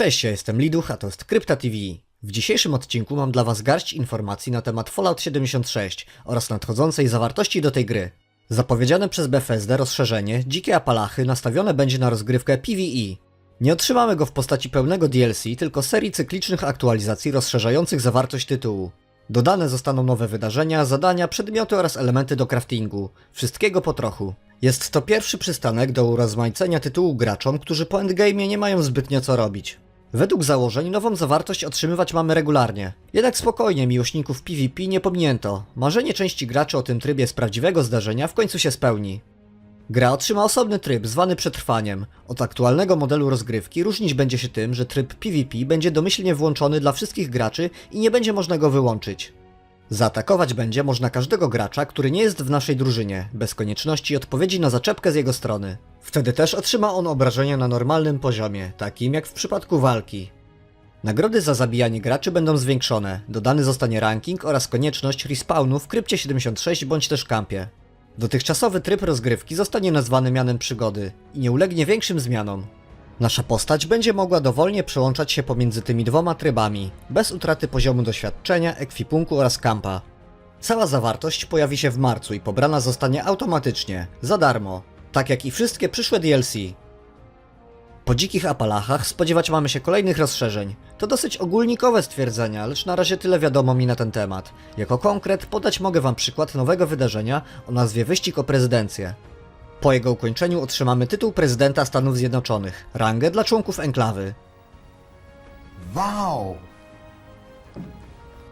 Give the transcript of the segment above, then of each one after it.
Cześć, ja jestem Liduch, a to jest Krypta TV. W dzisiejszym odcinku mam dla Was garść informacji na temat Fallout 76 oraz nadchodzącej zawartości do tej gry. Zapowiedziane przez Bethesda rozszerzenie Dzikie Apalachy nastawione będzie na rozgrywkę PvE. Nie otrzymamy go w postaci pełnego DLC, tylko serii cyklicznych aktualizacji rozszerzających zawartość tytułu. Dodane zostaną nowe wydarzenia, zadania, przedmioty oraz elementy do craftingu. Wszystkiego po trochu. Jest to pierwszy przystanek do urozmaicenia tytułu graczom, którzy po endgame'ie nie mają zbytnio co robić. Według założeń nową zawartość otrzymywać mamy regularnie. Jednak spokojnie, miłośników PvP nie pominięto. Marzenie części graczy o tym trybie z prawdziwego zdarzenia w końcu się spełni. Gra otrzyma osobny tryb zwany przetrwaniem. Od aktualnego modelu rozgrywki różnić będzie się tym, że tryb PvP będzie domyślnie włączony dla wszystkich graczy i nie będzie można go wyłączyć. Zaatakować będzie można każdego gracza, który nie jest w naszej drużynie, bez konieczności odpowiedzi na zaczepkę z jego strony. Wtedy też otrzyma on obrażenia na normalnym poziomie, takim jak w przypadku walki. Nagrody za zabijanie graczy będą zwiększone, dodany zostanie ranking oraz konieczność respawnu w krypcie 76 bądź też kampie. Dotychczasowy tryb rozgrywki zostanie nazwany mianem przygody i nie ulegnie większym zmianom. Nasza postać będzie mogła dowolnie przełączać się pomiędzy tymi dwoma trybami, bez utraty poziomu doświadczenia, ekwipunku oraz kampa. Cała zawartość pojawi się w marcu i pobrana zostanie automatycznie, za darmo, tak jak i wszystkie przyszłe DLC. Po dzikich Apalachach spodziewać mamy się kolejnych rozszerzeń. To dosyć ogólnikowe stwierdzenia, lecz na razie tyle wiadomo mi na ten temat. Jako konkret podać mogę wam przykład nowego wydarzenia o nazwie Wyścig o prezydencję. Po jego ukończeniu otrzymamy tytuł prezydenta Stanów Zjednoczonych, rangę dla członków enklawy, Wow!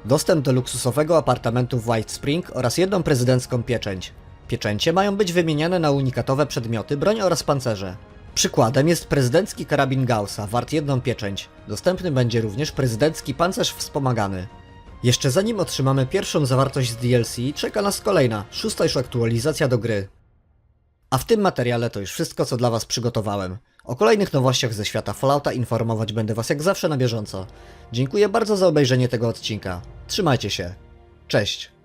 dostęp do luksusowego apartamentu w White Spring oraz jedną prezydencką pieczęć. Pieczęcie mają być wymieniane na unikatowe przedmioty, broń oraz pancerze. Przykładem jest prezydencki karabin Gaussa, wart jedną pieczęć. Dostępny będzie również prezydencki pancerz wspomagany. Jeszcze zanim otrzymamy pierwszą zawartość z DLC, czeka nas kolejna, szósta już aktualizacja do gry. A w tym materiale to już wszystko, co dla Was przygotowałem. O kolejnych nowościach ze świata Fallouta informować będę Was jak zawsze na bieżąco. Dziękuję bardzo za obejrzenie tego odcinka. Trzymajcie się. Cześć.